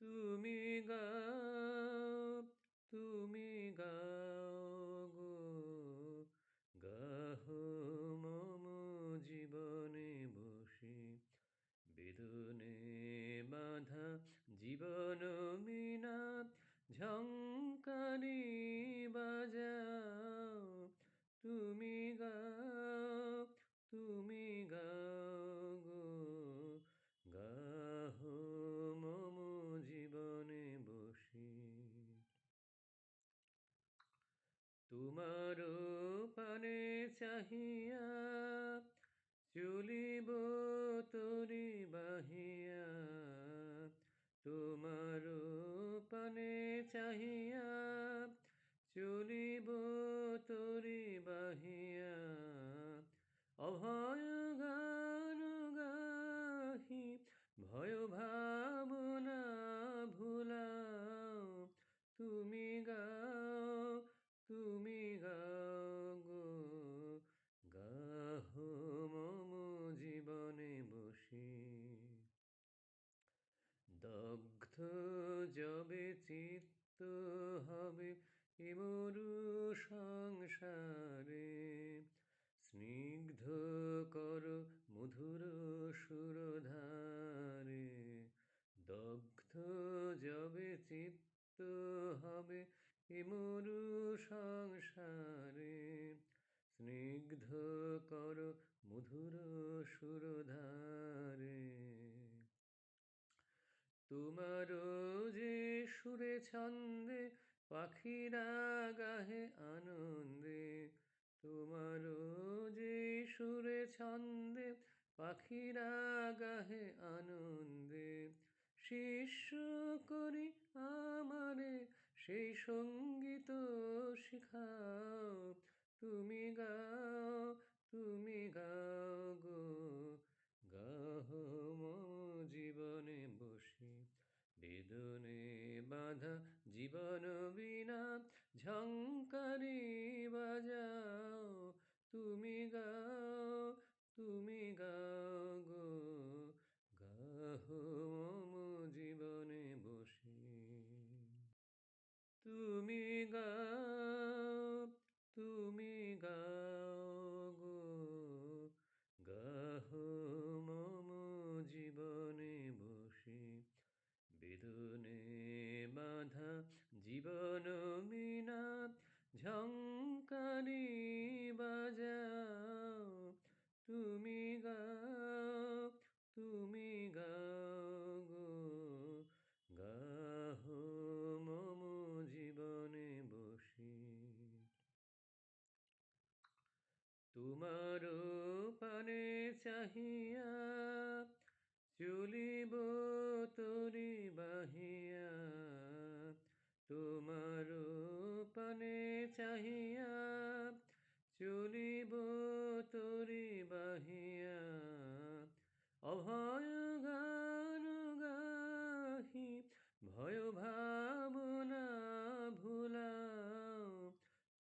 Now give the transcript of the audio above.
তুমি গাও তুমি গাও গো। গাহ মম জীবনে বসে বেদনে বাধা জীবন মিনা বাজাও তোমার পানে চাহিয়া চলিব তরি বাহিয়া। তোমার পানে চাহিয়া চলিব তরি বাহিয়া। অভয় দগ্ধ যবে চিত্ত হবে ইমরু সংসারে। স্নিগ্ধ কর মধুর সুরধারে। দগ্ধ যবে চিত্ত হবে ইমরু সংসারে। স্নিগ্ধ কর মধুর সুরধারে ছন্দে, পাখিরা গাহে আনন্দে। তোমার যে সুরে ছন্দে, পাখিরা গাহে আনন্দে। শিষ্য করি আমারে, সেই সংগীত শিখাও। তুমি গাও তুমি গাও গো। গাহ জীবনে বসে বেদনে বাধা জীবন বিনা। ঝঙ্কারি বাজাও তুমি গাও তুমি গাও গো। গাহ চাহিয়া চলিব তরি বাহিয়া। তোমার পানে চাহিয়া চলিব তরি বাহিয়া। অভয় গা